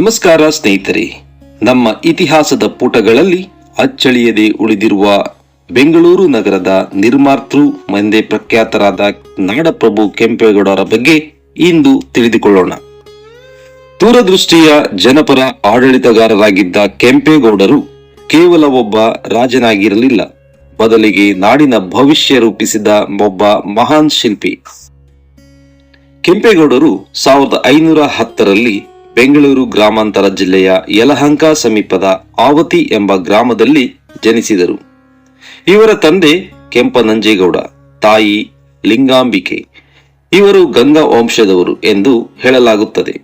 ನಮಸ್ಕಾರ ಸ್ನೇಹಿತರೆ. ನಮ್ಮ ಇತಿಹಾಸದ ಪುಟಗಳಲ್ಲಿ ಅಚ್ಚಳಿಯದೆ ಉಳಿದಿರುವ ಬೆಂಗಳೂರು ನಗರದ ನಿರ್ಮಾತೃ ಮಂದೆ ಪ್ರಖ್ಯಾತರಾದ ನಾಡಪ್ರಭು ಕೆಂಪೇಗೌಡರ ಬಗ್ಗೆ ಇಂದು ತಿಳಿದುಕೊಳ್ಳೋಣ. ದೂರದೃಷ್ಟಿಯ ಜನಪರ ಆಡಳಿತಗಾರರಾಗಿದ್ದ ಕೆಂಪೇಗೌಡರು ಕೇವಲ ಒಬ್ಬ ರಾಜನಾಗಿರಲಿಲ್ಲ. ಬದಲಿಗೆ ನಾಡಿನ ಭವಿಷ್ಯ ರೂಪಿಸಿದ ಒಬ್ಬ ಮಹಾನ್ ಶಿಲ್ಪಿ. ಕೆಂಪೇಗೌಡರು ಸಾವಿರದ ಐನೂರ ಹತ್ತರಲ್ಲಿ ಬೆಂಗಳೂರು ಗ್ರಾಮಾಂತರ ಜಿಲ್ಲೆಯ ಯಲಹಂಕ ಸಮೀಪದ ಆವತಿ ಎಂಬ ಗ್ರಾಮದಲ್ಲಿ ಜನಿಸಿದರು. ಇವರ ತಂದೆ ಕೆಂಪನಂಜೇಗೌಡ, ತಾಯಿ ಲಿಂಗಾಂಬಿಕೆ. ಇವರು ಗಂಗಾ ವಂಶದವರು ಎಂದು ಹೇಳಲಾಗುತ್ತದೆ.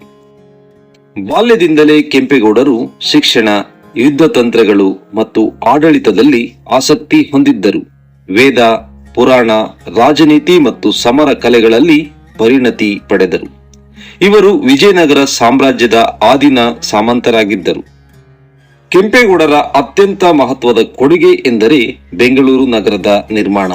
ಬಾಲ್ಯದಿಂದಲೇ ಕೆಂಪೇಗೌಡರು ಶಿಕ್ಷಣ, ಯುದ್ಧ ತಂತ್ರಗಳು ಮತ್ತು ಆಡಳಿತದಲ್ಲಿ ಆಸಕ್ತಿ ಹೊಂದಿದ್ದರು. ವೇದ, ಪುರಾಣ, ರಾಜನೀತಿ ಮತ್ತು ಸಮರ ಕಲೆಗಳಲ್ಲಿ ಪರಿಣತಿ ಪಡೆದರು. ಇವರು ವಿಜಯನಗರ ಸಾಮ್ರಾಜ್ಯದ ಆದಿನ ಸಾಮಂತರಾಗಿದ್ದರು. ಕೆಂಪೇಗೌಡರ ಅತ್ಯಂತ ಮಹತ್ವದ ಕೊಡುಗೆ ಎಂದರೆ ಬೆಂಗಳೂರು ನಗರದ ನಿರ್ಮಾಣ.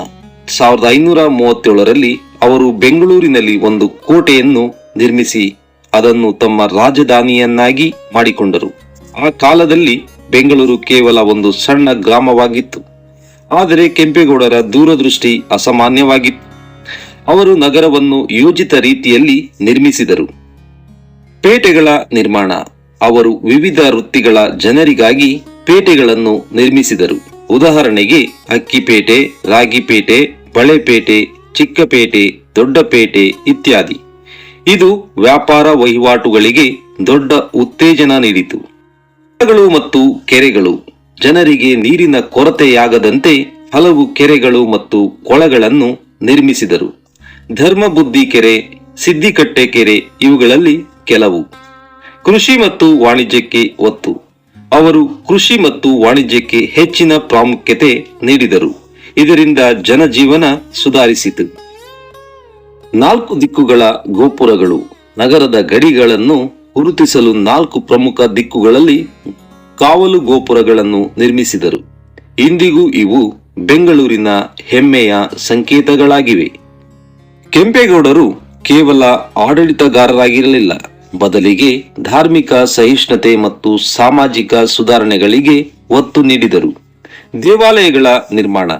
ಸಾವಿರದ ಐನೂರ ಮೂವತ್ತೇಳರಲ್ಲಿ ಅವರು ಬೆಂಗಳೂರಿನಲ್ಲಿ ಒಂದು ಕೋಟೆಯನ್ನು ನಿರ್ಮಿಸಿ ಅದನ್ನು ತಮ್ಮ ರಾಜಧಾನಿಯನ್ನಾಗಿ ಮಾಡಿಕೊಂಡರು. ಆ ಕಾಲದಲ್ಲಿ ಬೆಂಗಳೂರು ಕೇವಲ ಒಂದು ಸಣ್ಣ ಗ್ರಾಮವಾಗಿತ್ತು. ಆದರೆ ಕೆಂಪೇಗೌಡರ ದೂರದೃಷ್ಟಿ ಅಸಾಮಾನ್ಯವಾಗಿತ್ತು. ಅವರು ನಗರವನ್ನು ಯೋಜಿತ ರೀತಿಯಲ್ಲಿ ನಿರ್ಮಿಸಿದರು. ಪೇಟೆಗಳ ನಿರ್ಮಾಣ. ಅವರು ವಿವಿಧ ವೃತ್ತಿಗಳ ಜನರಿಗಾಗಿ ಪೇಟೆಗಳನ್ನು ನಿರ್ಮಿಸಿದರು. ಉದಾಹರಣೆಗೆ, ಅಕ್ಕಿಪೇಟೆ, ರಾಗಿಪೇಟೆ, ಬಳೆಪೇಟೆ, ಚಿಕ್ಕಪೇಟೆ, ದೊಡ್ಡಪೇಟೆ ಇತ್ಯಾದಿ. ಇದು ವ್ಯಾಪಾರ ವಹಿವಾಟುಗಳಿಗೆ ದೊಡ್ಡ ಉತ್ತೇಜನ ನೀಡಿತು. ಕೆರೆಗಳು ಮತ್ತು ಕೆರೆಗಳು. ಜನರಿಗೆ ನೀರಿನ ಕೊರತೆಯಾಗದಂತೆ ಹಲವು ಕೆರೆಗಳು ಮತ್ತು ಕೊಳಗಳನ್ನು ನಿರ್ಮಿಸಿದರು. ಧರ್ಮಬುದ್ಧಿ ಕೆರೆ ಸಿದ್ದಿಕಟ್ಟೆ ಕೆರೆ ಇವುಗಳಲ್ಲಿ ಕೆಲವು. ಕೃಷಿ ಮತ್ತು ವಾಣಿಜ್ಯಕ್ಕೆ ಒತ್ತು. ಅವರು ಕೃಷಿ ಮತ್ತು ವಾಣಿಜ್ಯಕ್ಕೆ ಹೆಚ್ಚಿನ ಪ್ರಾಮುಖ್ಯತೆ ನೀಡಿದರು. ಇದರಿಂದ ಜನಜೀವನ ಸುಧಾರಿಸಿತು. ನಾಲ್ಕು ದಿಕ್ಕುಗಳ ಗೋಪುರಗಳು ನಗರದ ಗಡಿಗಳನ್ನು ಗುರುತಿಸಲು ನಾಲ್ಕು ಪ್ರಮುಖ ದಿಕ್ಕುಗಳಲ್ಲಿ ಕಾವಲು ಗೋಪುರಗಳನ್ನು ನಿರ್ಮಿಸಿದರು. ಇಂದಿಗೂ ಇವು ಬೆಂಗಳೂರಿನ ಹೆಮ್ಮೆಯ ಸಂಕೇತಗಳಾಗಿವೆ. ಕೆಂಪೇಗೌಡರು ಕೇವಲ ಆಡಳಿತಗಾರರಾಗಿರಲಿಲ್ಲ. ಬದಲಿಗೆ ಧಾರ್ಮಿಕ ಸಹಿಷ್ಣುತೆ ಮತ್ತು ಸಾಮಾಜಿಕ ಸುಧಾರಣೆಗಳಿಗೆ ಒತ್ತು ನೀಡಿದರು. ದೇವಾಲಯಗಳ ನಿರ್ಮಾಣ,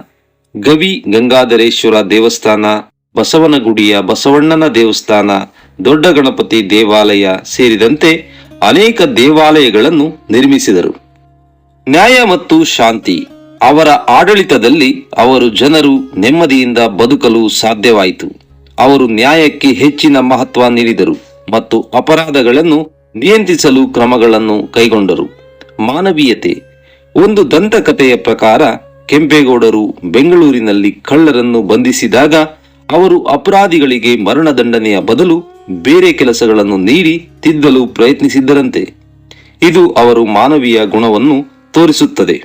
ಗವಿ ಗಂಗಾಧರೇಶ್ವರ ದೇವಸ್ಥಾನ, ಬಸವನಗುಡಿಯ ಬಸವಣ್ಣನ ದೇವಸ್ಥಾನ, ದೊಡ್ಡ ಗಣಪತಿ ದೇವಾಲಯ ಸೇರಿದಂತೆ ಅನೇಕ ದೇವಾಲಯಗಳನ್ನು ನಿರ್ಮಿಸಿದರು. ನ್ಯಾಯ ಮತ್ತು ಶಾಂತಿ, ಅವರ ಆಡಳಿತದಲ್ಲಿ ಅವರು ಜನರು ನೆಮ್ಮದಿಯಿಂದ ಬದುಕಲು ಸಾಧ್ಯವಾಯಿತು. ಅವರು ನ್ಯಾಯಕ್ಕೆ ಹೆಚ್ಚಿನ ಮಹತ್ವ ನೀಡಿದರು ಮತ್ತು ಅಪರಾಧಗಳನ್ನು ನಿಯಂತ್ರಿಸಲು ಕ್ರಮಗಳನ್ನು ಕೈಗೊಂಡರು. ಮಾನವೀಯತೆ. ಒಂದು ದಂತಕಥೆಯ ಪ್ರಕಾರ, ಕೆಂಪೇಗೌಡರು ಬೆಂಗಳೂರಿನಲ್ಲಿ ಕಳ್ಳರನ್ನು ಬಂಧಿಸಿದಾಗ ಅವರು ಅಪರಾಧಿಗಳಿಗೆ ಮರಣದಂಡನೆಯ ಬದಲು ಬೇರೆ ಕೆಲಸಗಳನ್ನು ನೀಡಿ ತಿದ್ದಲು ಪ್ರಯತ್ನಿಸಿದ್ದರಂತೆ. ಇದು ಅವರು ಮಾನವೀಯ ಗುಣವನ್ನು ತೋರಿಸುತ್ತದೆ.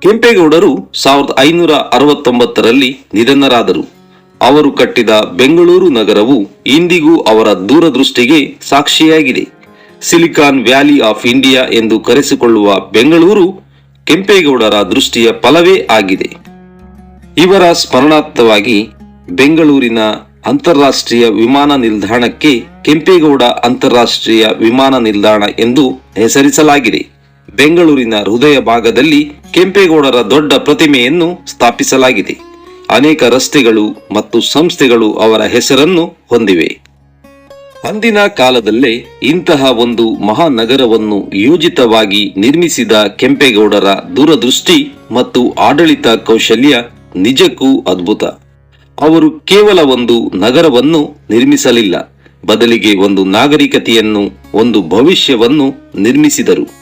ಕೆಂಪೇಗೌಡರು ಸಾವಿರದ ಐನೂರ ಅರವತ್ತೊಂಬತ್ತರಲ್ಲಿ ನಿಧನರಾದರು. ಅವರು ಕಟ್ಟಿದ ಬೆಂಗಳೂರು ನಗರವು ಇಂದಿಗೂ ಅವರ ದೂರದೃಷ್ಟಿಗೆ ಸಾಕ್ಷಿಯಾಗಿದೆ. ಸಿಲಿಕಾನ್ ವ್ಯಾಲಿ ಆಫ್ ಇಂಡಿಯಾ ಎಂದು ಕರೆಸಿಕೊಳ್ಳುವ ಬೆಂಗಳೂರು ಕೆಂಪೇಗೌಡರ ದೃಷ್ಟಿಯ ಫಲವೇ ಆಗಿದೆ. ಇವರ ಸ್ಮರಣಾರ್ಥವಾಗಿ ಬೆಂಗಳೂರಿನ ಅಂತಾರಾಷ್ಟ್ರೀಯ ವಿಮಾನ ನಿಲ್ದಾಣಕ್ಕೆ ಕೆಂಪೇಗೌಡ ಅಂತಾರಾಷ್ಟ್ರೀಯ ವಿಮಾನ ನಿಲ್ದಾಣ ಎಂದು ಹೆಸರಿಸಲಾಗಿದೆ. ಬೆಂಗಳೂರಿನ ಹೃದಯ ಭಾಗದಲ್ಲಿ ಕೆಂಪೇಗೌಡರ ದೊಡ್ಡ ಪ್ರತಿಮೆಯನ್ನು ಸ್ಥಾಪಿಸಲಾಗಿದೆ. ಅನೇಕ ರಸ್ತೆಗಳು ಮತ್ತು ಸಂಸ್ಥೆಗಳು ಅವರ ಹೆಸರನ್ನು ಹೊಂದಿವೆ. ಅಂದಿನ ಕಾಲದಲ್ಲೇ ಇಂತಹ ಒಂದು ಮಹಾನಗರವನ್ನು ಯೋಜಿತವಾಗಿ ನಿರ್ಮಿಸಿದ ಕೆಂಪೇಗೌಡರ ದೂರದೃಷ್ಟಿ ಮತ್ತು ಆಡಳಿತ ಕೌಶಲ್ಯ ನಿಜಕ್ಕೂ ಅದ್ಭುತ. ಅವರು ಕೇವಲ ಒಂದು ನಗರವನ್ನು ನಿರ್ಮಿಸಲಿಲ್ಲ, ಬದಲಿಗೆ ಒಂದು ನಾಗರಿಕತೆಯನ್ನು, ಒಂದು ಭವಿಷ್ಯವನ್ನು ನಿರ್ಮಿಸಿದರು.